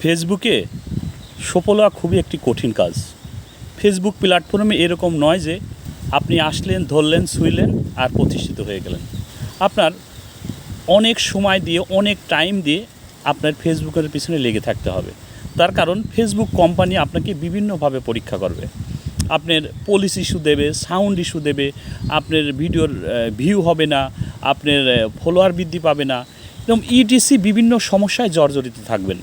ফেসবুকে সফল খুবই একটি কঠিন কাজ। ফেসবুক প্ল্যাটফর্মে এরকম নয় যে আপনি আসলেন, ধরলেন, শুইলেন আর প্রতিষ্ঠিত হয়ে গেলেন। আপনার অনেক সময় দিয়ে, অনেক টাইম দিয়ে আপনার ফেসবুকের পিছনে লেগে থাকতে হবে। তার কারণ ফেসবুক কোম্পানি আপনাকে বিভিন্নভাবে পরীক্ষা করবে। আপনার পলিস ইস্যু দেবে সাউন্ড ইস্যু দেবে, আপনার ভিডিওর ভিউ হবে না, আপনার ফলোয়ার বৃদ্ধি পাবে না। এরকম ইটিসি বিভিন্ন সমস্যায় জর্জরিত থাকবেন।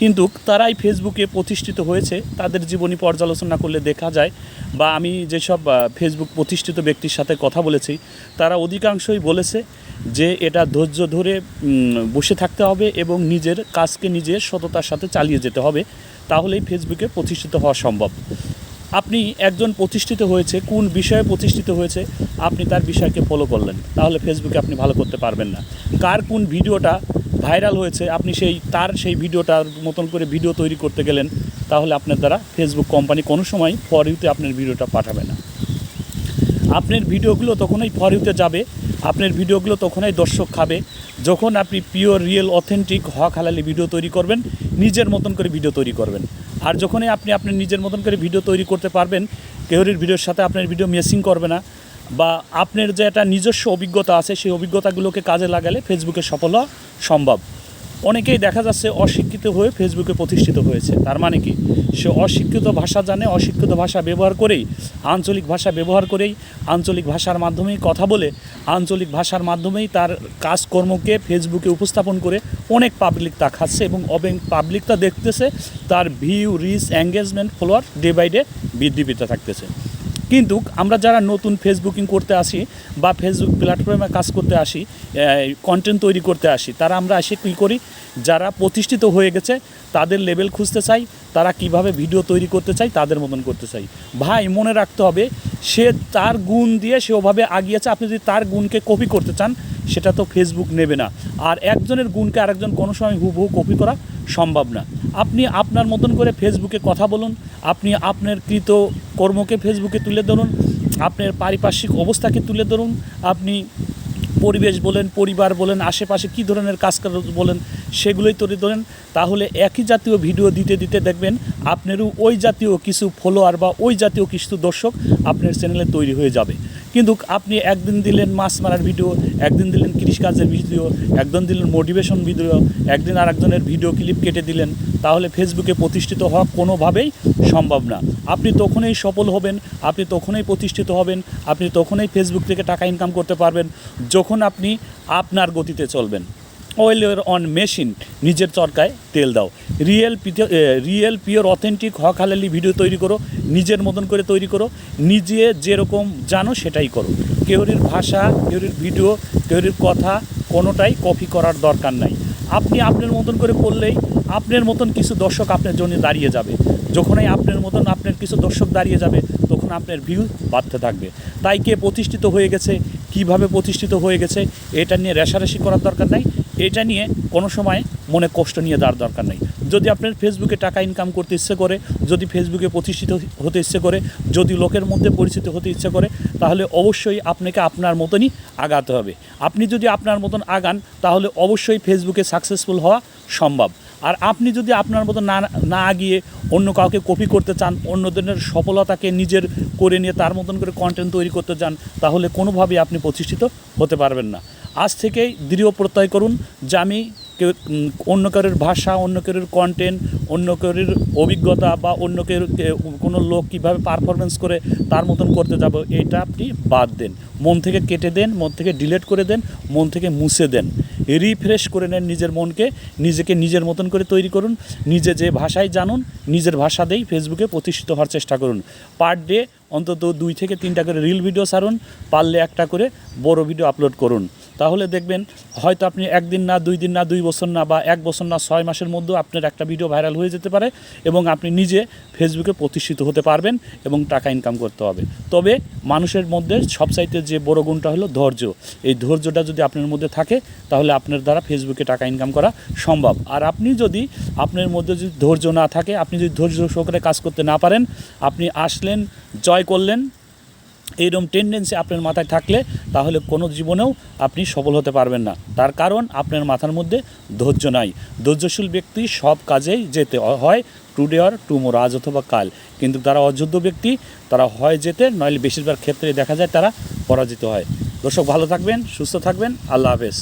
কিন্তু তারাই ফেসবুকে প্রতিষ্ঠিত হয়েছে, তাদের জীবনী পর্যালোচনা করলে দেখা যায় বা আমি যেসব ফেসবুক প্রতিষ্ঠিত ব্যক্তির সাথে কথা বলেছি, তারা অধিকাংশই বলেছে যে এটা ধৈর্য ধরে বসে থাকতে হবে এবং নিজের কাজকে নিজের সততার সাথে চালিয়ে যেতে হবে, তাহলেই ফেসবুকে প্রতিষ্ঠিত হওয়া সম্ভব। আপনি একজন প্রতিষ্ঠিত হয়েছে, কোন বিষয়ে প্রতিষ্ঠিত হয়েছে, আপনি তার বিষয়কে ফলো করলেন, তাহলে ফেসবুকে আপনি ভালো করতে পারবেন না। কার কোন ভিডিওটা ভাইরাল হয়েছে, আপনি সেই, তার সেই ভিডিওটার মতন করে ভিডিও তৈরি করতে গেলেন, তাহলে আপনার দ্বারা ফেসবুক কোম্পানি কোনো সময় ফর ইউতে আপনার ভিডিওটা পাঠাবে না। আপনার ভিডিওগুলো তখনই ফর ইউতে যাবে, আপনার ভিডিওগুলো তখনই দর্শক খাবে, যখন আপনি পিওর রিয়েল অথেন্টিক হক হালালি ভিডিও তৈরি করবেন, নিজের মতন করে ভিডিও তৈরি করবেন। আর যখনই আপনি আপনার নিজের মতন করে ভিডিও তৈরি করতে পারবেন, কেউরির ভিডিওর সাথে আপনার ভিডিও মেসিং করবে না বা আপনার যে একটা নিজস্ব অভিজ্ঞতা আছে, সেই অভিজ্ঞতাগুলোকে কাজে লাগালে ফেসবুকে সফল হওয়া সম্ভব। অনেকেই দেখা যাচ্ছে অশিক্ষিত হয়ে ফেসবুকে প্রতিষ্ঠিত হয়েছে। তার মানে কি? সে অশিক্ষিত ভাষা জানে, অশিক্ষিত ভাষা ব্যবহার করেই, আঞ্চলিক ভাষা ব্যবহার করেই, আঞ্চলিক ভাষার মাধ্যমেই কথা বলে, আঞ্চলিক ভাষার মাধ্যমেই তার কাজকর্মকে ফেসবুকে উপস্থাপন করে অনেক পাবলিক তা খাচ্ছে এবং অবেং পাবলিকটা দেখতেছে, তার view reach engagement follower day by day বৃদ্ধি পেতে থাকতেছে। কিন্তু আমরা যারা নতুন ফেসবুকিং করতে আসি বা ফেসবুক প্ল্যাটফর্মে কাজ করতে আসি কন্টেন্ট তৈরি করতে আসি, তারা আমরা এসে কী করি? যারা প্রতিষ্ঠিত হয়ে গেছে, তাদের লেভেল খুঁজতে চাই, তারা কীভাবে ভিডিও তৈরি করতে চাই, তাদের মতন করতে চাই। ভাই, মনে রাখতে হবে, সে তার গুণ দিয়ে সে ওভাবে আগিয়েছে আপনি যদি তার গুণকে কপি করতে চান, সেটা তো ফেসবুক নেবে না। আর একজনের গুণকে আরেকজন কোনো সময় হুবহু কপি করা সম্ভব না। আপনি আপনার মতন করে ফেসবুকে কথা বলুন, আপনি আপনার কৃত কর্মকে ফেসবুকে তুলে ধরুন, আপনার পারিপার্শ্বিক অবস্থাকে তুলে ধরুন, আপনি পরিবেশ বলেন, পরিবার বলেন, আশেপাশে কী ধরনের কাজ বলেন, সেগুলোই তুলে ধরেন। তাহলে একই জাতীয় ভিডিও দিতে দিতে দেখবেন, আপনারও ওই জাতীয় কিছু ফলোয়ার বা ওই জাতীয় কিছু দর্শক আপনার চ্যানেলে তৈরি হয়ে যাবে। কিন্তু আপনি একদিন দিলেন মাছ মারার ভিডিও একদিন দিলেন কৃষিকাজের ভিডিও একদিন দিলেন মোটিভেশন ভিডিও একদিন আর একজনের ভিডিও ক্লিপ কেটে দিলেন, তাহলে ফেসবুকে প্রতিষ্ঠিত হওয়া কোনোভাবেই সম্ভব না। আপনি তখনই সফল হবেন, আপনি তখনই প্রতিষ্ঠিত হবেন, আপনি তখনই ফেসবুক থেকে টাকা ইনকাম করতে পারবেন, যখন আপনি আপনার গতিতে চলবেন। অয়েল অন মেশিন নিজের চরকায় তেল দাও। রিয়েল রিয়েল, পিওর, অথেন্টিক, হক, হালালি ভিডিও তৈরি করো, নিজের মতন করে তৈরি করো, নিজে যেরকম জানো সেটাই করো। কেউরির ভাষা কেউরির ভিডিও কেউরির কথা কোনোটাই কপি করার দরকার নাই। আপনি আপনার মতন করে করলেই আপনার মতন কিছু দর্শক আপনার জন্য দাঁড়িয়ে যাবে। যখনই আপনার মতন আপনার কিছু দর্শক দাঁড়িয়ে যাবে, তখন আপনার ভিউ বাড়তে থাকবে। তাই কে প্রতিষ্ঠিত হয়ে গেছে, কীভাবে প্রতিষ্ঠিত হয়ে গেছে, এটা নিয়ে রেশারেশি করার দরকার নাই। এটা নিয়ে কোনো সময় মনে কষ্ট নিয়ে দেওয়ার দরকার নেই। যদি আপনার ফেসবুকে টাকা ইনকাম করতে ইচ্ছে করে, যদি ফেসবুকে প্রতিষ্ঠিত হতে ইচ্ছে করে, যদি লোকের মধ্যে পরিচিত হতে ইচ্ছে করে, তাহলে অবশ্যই আপনাকে আপনার মতনই আগাতে হবে। আপনি যদি আপনার মতন আগান, তাহলে অবশ্যই ফেসবুকে সাকসেসফুল হওয়া সম্ভব। আর আপনি যদি আপনার মতো না না আগিয়ে অন্য কাউকে কপি করতে চান অন্যজনের সফলতাকে নিজের করে নিয়ে তার মতন করে কন্টেন্ট তৈরি করতে চান, তাহলে কোনোভাবেই আপনি প্রতিষ্ঠিত হতে পারবেন না। আজ থেকেই দৃঢ় প্রত্যয় করুন যে আমি অন্য কারোর ভাষা, অন্য কারোর কন্টেন্ট অন্য কারোর অভিজ্ঞতা বা অন্য কেউ কোনো লোক কীভাবে পারফরমেন্স করে তার মতন করতে যাব, এটা আপনি বাদ দেন। মন থেকে কেটে দেন, মন থেকে ডিলেট করে দেন, মন থেকে মুছে দেন। রিফ্রেশ করে নেন নিজের মনকে, নিজেকে নিজের মতন করে তৈরি করুন, নিজে যে ভাষায় জানুন, নিজের ভাষা দিয়েই ফেসবুকে প্রতিষ্ঠিত হওয়ার চেষ্টা করুন। পার ডে অন্তত দুই থেকে তিনটা করে রিল ভিডিও ছাড়ুন, পারলে একটা করে বড় ভিডিও আপলোড করুন। তাহলে দেখবেন, হয়তো আপনি একদিন না, দুই দিন না, দুই বছর না বা এক বছর না, ছয় মাসের মধ্যেও আপনার একটা ভিডিও ভাইরাল হয়ে যেতে পারে এবং আপনি নিজে ফেসবুকে প্রতিষ্ঠিত হতে পারবেন এবং টাকা ইনকাম করতে হবে। তবে মানুষের মধ্যে সবচাইতে যে বড় গুণটা হলো ধৈর্য। এই ধৈর্যটা যদি আপনার মধ্যে থাকে, তাহলে আপনার দ্বারা ফেসবুকে টাকা ইনকাম করা সম্ভব। আর আপনি যদি আপনার মধ্যে যদি ধৈর্য না থাকে, আপনি যদি ধৈর্য সহকারে কাজ করতে না পারেন, আপনি আসলেন জয় করলেন, এইরকম টেন্ডেন্সি আপনার মাথায় থাকলে তাহলে কোনো জীবনেও আপনি সফল হতে পারবেন না। তার কারণ আপনার মাথার মধ্যে ধৈর্য নাই। ধৈর্যশীল ব্যক্তি সব কাজেই যেতে হয় টুডে অর টুমোর আজ অথবা কাল। কিন্তু তারা অযোগ্য ব্যক্তি, তারা হয় যেতে, নইলে বেশিরভাগ ক্ষেত্রে দেখা যায় তারা পরাজিত হয়। দর্শক ভালো থাকবেন, সুস্থ থাকবেন, আল্লাহ হাফেজ।